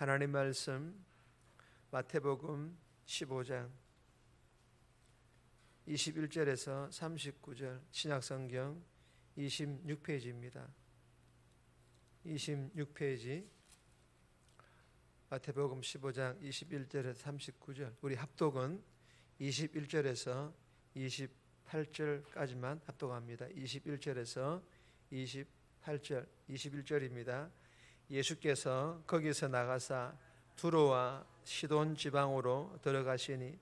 하나님 말씀 마태복음 15장 21절에서 39절 신약성경 26페이지입니다. 26페이지 마태복음 15장 21절에서 39절 우리 합독은 21절에서 28절까지만 합독합니다. 21절에서 28절 21절입니다. 예수께서 거기서 나가사 두로와 시돈 지방으로 들어가시니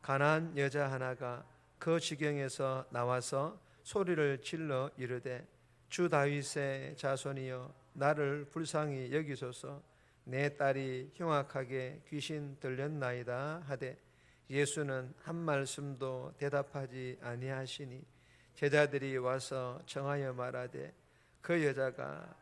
가난 여자 하나가 그 지경에서 나와서 소리를 질러 이르되 주 다윗의 자손이여 나를 불쌍히 여기소서. 내 딸이 흉악하게 귀신 들렸나이다 하되 예수는 한 말씀도 대답하지 아니하시니 제자들이 와서 정하여 말하되 그 여자가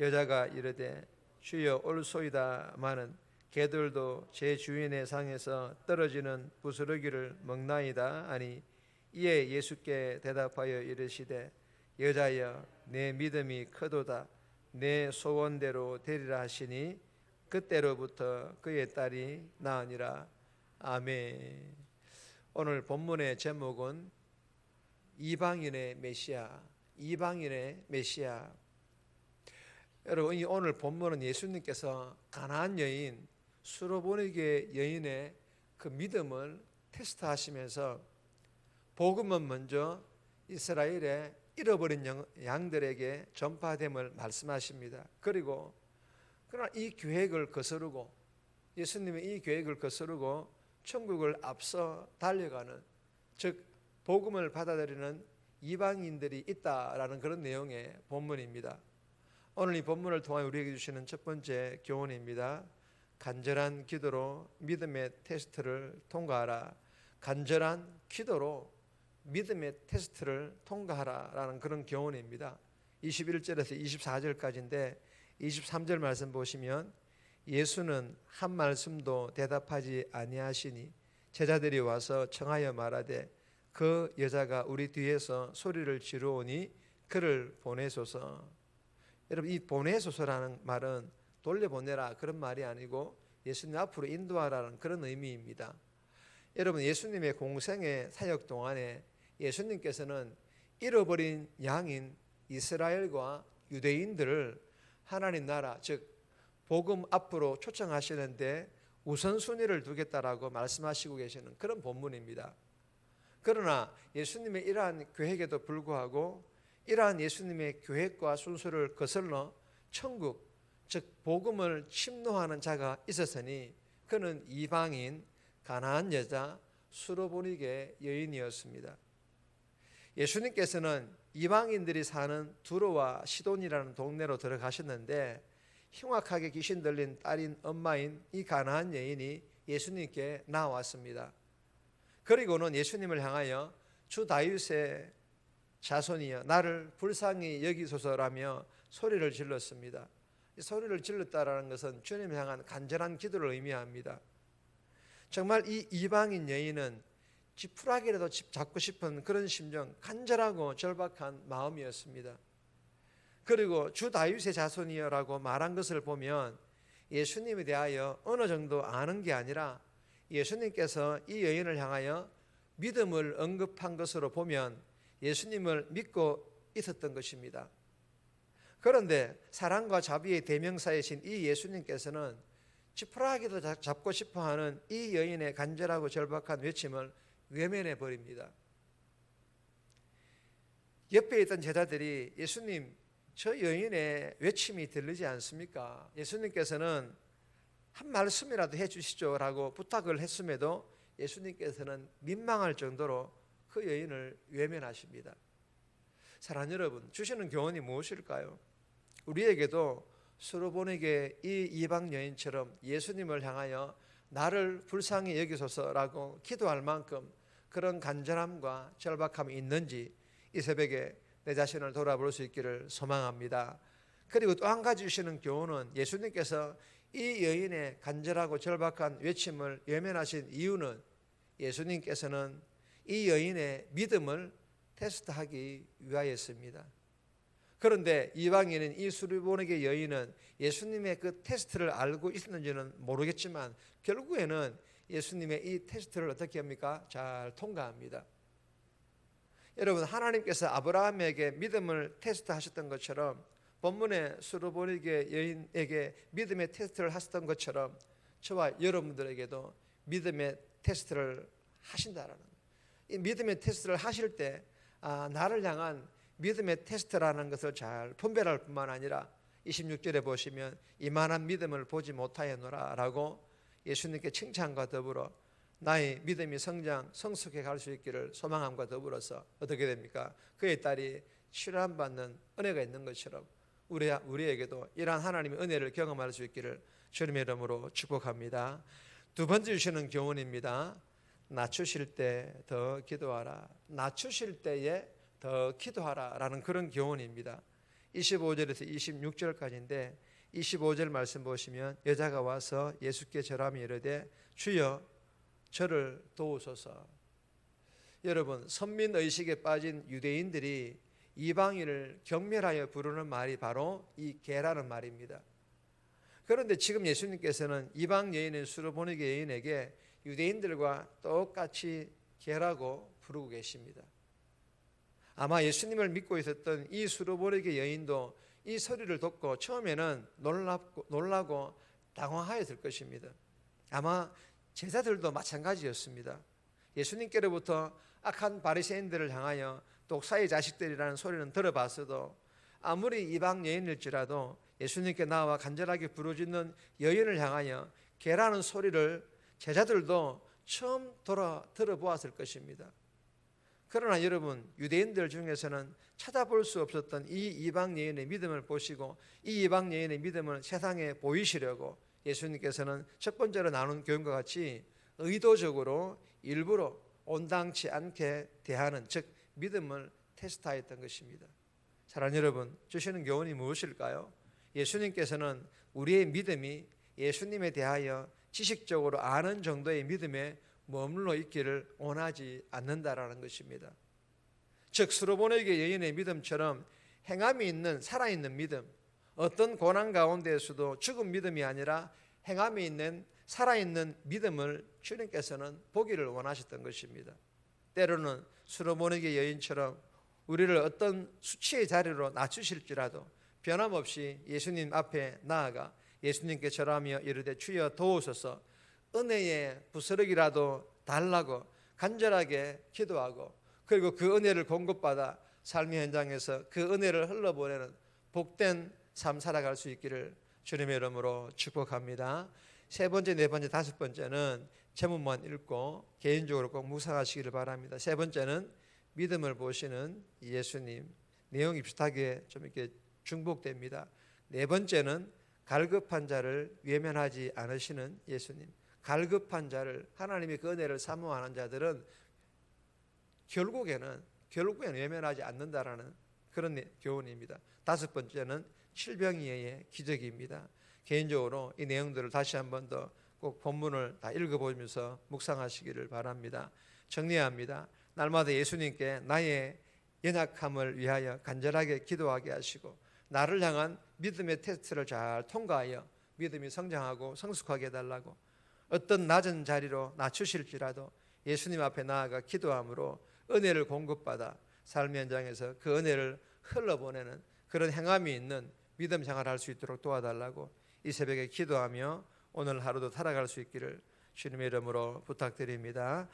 여자가 이르되 주여 올소이다마는 개들도 제 주인의 상에서 떨어지는 부스러기를 먹나이다 하니 이에 예수께 대답하여 이르시되 여자여 내 믿음이 크도다. 내 소원대로 되리라 하시니 그때로부터 그의 딸이 나으니라. 아멘. 오늘 본문의 제목은 이방인의 메시아 이방인의 메시아 여러분 이 오늘 본문은 예수님께서 가나안 여인 수로보니게 여인의 그 믿음을 테스트하시면서 복음은 먼저 이스라엘의 잃어버린 양- 양들에게 전파됨을 말씀하십니다. 그리고 그러나 이 계획을 거스르고 예수님의 이 계획을 거스르고 천국을 앞서 달려가는 즉 복음을 받아들이는 이방인들이 있다라는 그런 내용의 본문입니다. 오늘 이 본문을 통해 우리에게 주시는 첫 번째 교훈입니다. 간절한 기도로 믿음의 테스트를 통과하라. 간절한 기도로 믿음의 테스트를 통과하라라는 그런 교훈입니다. 21절에서 24절까지인데 23절 말씀 보시면 예수는 한 말씀도 대답하지 아니하시니 제자들이 와서 청하여 말하되 그 여자가 우리 뒤에서 소리를 지르오니 그를 보내소서. 여러분 이 보내소서라는 말은 돌려보내라 그런 말이 아니고 예수님 앞으로 인도하라는 그런 의미입니다. 여러분 예수님의 공생의 사역 동안에 예수님께서는 잃어버린 양인 이스라엘과 유대인들을 하나님 나라 즉 복음 앞으로 초청하시는데 우선순위를 두겠다라고 말씀하시고 계시는 그런 본문입니다. 그러나 예수님의 이러한 계획에도 불구하고 이러한 예수님의 계획과 순서를 거슬러 천국 즉 복음을 침노하는 자가 있었으니 그는 이방인 가나안 여자 수로보니게 여인이었습니다. 예수님께서는 이방인들이 사는 두로와 시돈이라는 동네로 들어가셨는데 흉악하게 귀신 들린 딸인 엄마인 이 가나안 여인이 예수님께 나왔습니다. 그리고는 예수님을 향하여 주 다윗의 자손이여 나를 불쌍히 여기소서라며 소리를 질렀습니다. 이 소리를 질렀다라는 것은 주님 향한 간절한 기도를 의미합니다. 정말 이 이방인 여인은 지푸라기라도 집 잡고 싶은 그런 심정, 간절하고 절박한 마음이었습니다. 그리고 주 다윗의 자손이여라고 말한 것을 보면 예수님에 대하여 어느 정도 아는 게 아니라 예수님께서 이 여인을 향하여 믿음을 언급한 것으로 보면 예수님을 믿고 있었던 것입니다. 그런데 사랑과 자비의 대명사이신 이 예수님께서는 지푸라기도 잡고 싶어 하는 이 여인의 간절하고 절박한 외침을 외면해 버립니다. 옆에 있던 제자들이 예수님 저 여인의 외침이 들리지 않습니까? 예수님께서는 한 말씀이라도 해 주시죠라고 부탁을 했음에도 예수님께서는 민망할 정도로 그 여인을 외면하십니다. 사랑 여러분, 주시는 교훈이 무엇일까요? 우리에게도 수로보에게 이 이방 여인처럼 예수님을 향하여 나를 불쌍히 여기소서라고 기도할 만큼 그런 간절함과 절박함이 있는지 이 새벽에 내 자신을 돌아볼 수 있기를 소망합니다. 그리고 또 한 가지 주시는 교훈은 예수님께서 이 여인의 간절하고 절박한 외침을 외면하신 이유는 예수님께서는 이 여인의 믿음을 테스트하기 위하였습니다. 그런데 이방인인 이 수리보네게 여인은 예수님의 그 테스트를 알고 있었는지는 모르겠지만 결국에는 예수님의 이 테스트를 어떻게 합니까? 잘 통과합니다. 여러분 하나님께서 아브라함에게 믿음을 테스트하셨던 것처럼 본문의 수르보니게 여인에게 믿음의 테스트를 하셨던 것처럼 저와 여러분들에게도 믿음의 테스트를 하신다라는 이 믿음의 테스트를 하실 때 아, 나를 향한 믿음의 테스트라는 것을 잘 분별할 뿐만 아니라 26절에 보시면 이만한 믿음을 보지 못하였노라라고 예수님께 칭찬과 더불어 나의 믿음이 성장 성숙해 갈 수 있기를 소망함과 더불어서 어떻게 됩니까? 그의 딸이 출한 받는 은혜가 있는 것처럼 우리 우리에게도 이러한 하나님의 은혜를 경험할 수 있기를 주님의 이름으로 축복합니다. 두 번째 주시는 교훈입니다. 낮추실 때 더 기도하라. 낮추실 때에 더 기도하라 라는 그런 교훈입니다. 25절에서 26절까지인데 25절 말씀 보시면 여자가 와서 예수께 절하며 이르되 주여 저를 도우소서. 여러분 선민 의식에 빠진 유대인들이 이방인을 경멸하여 부르는 말이 바로 이 개라는 말입니다. 그런데 지금 예수님께서는 이방 여인인 수르보니게 여인에게 유대인들과 똑같이 개라고 부르고 계십니다. 아마 예수님을 믿고 있었던 이 수르보니게 여인도 이 소리를 듣고 처음에는 놀랍고 놀라고 당황하였을 것입니다. 아마 제자들도 마찬가지였습니다. 예수님께로부터 악한 바리새인들을 향하여 독사의 자식들이라는 소리는 들어봤어도 아무리 이방 여인일지라도 예수님께 나와 간절하게 부르짖는 여인을 향하여 개라는 소리를 제자들도 처음 돌아 들어보았을 것입니다. 그러나 여러분 유대인들 중에서는 찾아볼 수 없었던 이 이방 여인의 믿음을 보시고 이 이방 여인의 믿음을 세상에 보이시려고 예수님께서는 첫 번째로 나눈 교훈과 같이 의도적으로 일부러 온당치 않게 대하는 즉 믿음을 테스트하였던 것입니다. 사랑하는 여러분 주시는 교훈이 무엇일까요? 예수님께서는 우리의 믿음이 예수님에 대하여 지식적으로 아는 정도의 믿음에 머물러 있기를 원하지 않는다라는 것입니다. 즉 수로보네게 여인의 믿음처럼 행함이 있는 살아있는 믿음, 어떤 고난 가운데에서도 죽은 믿음이 아니라 행함이 있는 살아있는 믿음을 주님께서는 보기를 원하셨던 것입니다. 때로는 수로보네게 여인처럼 우리를 어떤 수치의 자리로 낮추실지라도 변함없이 예수님 앞에 나아가 예수님께 절하며 이르되 주여 도우소서 은혜의 부스러기라도 달라고 간절하게 기도하고 그리고 그 은혜를 공급받아 삶의 현장에서 그 은혜를 흘러보내는 복된 삶 살아갈 수 있기를 주님의 이름으로 축복합니다. 세 번째, 네 번째, 다섯 번째는 제목만 읽고 개인적으로 꼭 묵상하시기를 바랍니다. 세 번째는 믿음을 보시는 예수님 내용이 비슷하게 좀 이렇게 중복됩니다. 네 번째는 갈급한 자를 외면하지 않으시는 예수님. 갈급한 자를 하나님의 그 은혜를 사모하는 자들은 결국에는 결국에는 외면하지 않는다라는 그런 교훈입니다. 다섯 번째는 칠병이의 기적입니다. 개인적으로 이 내용들을 다시 한 번 더 꼭 본문을 다 읽어보면서 묵상하시기를 바랍니다. 정리합니다. 날마다 예수님께 나의 연약함을 위하여 간절하게 기도하게 하시고 나를 향한 믿음의 테스트를 잘 통과하여 믿음이 성장하고 성숙하게 해달라고 어떤 낮은 자리로 낮추실지라도 예수님 앞에 나아가 기도함으로 은혜를 공급받아 삶의 현장에서 그 은혜를 흘러보내는 그런 행함이 있는 믿음 생활할 수 있도록 도와달라고 이 새벽에 기도하며 오늘 하루도 살아갈 수 있기를 주님의 이름으로 부탁드립니다.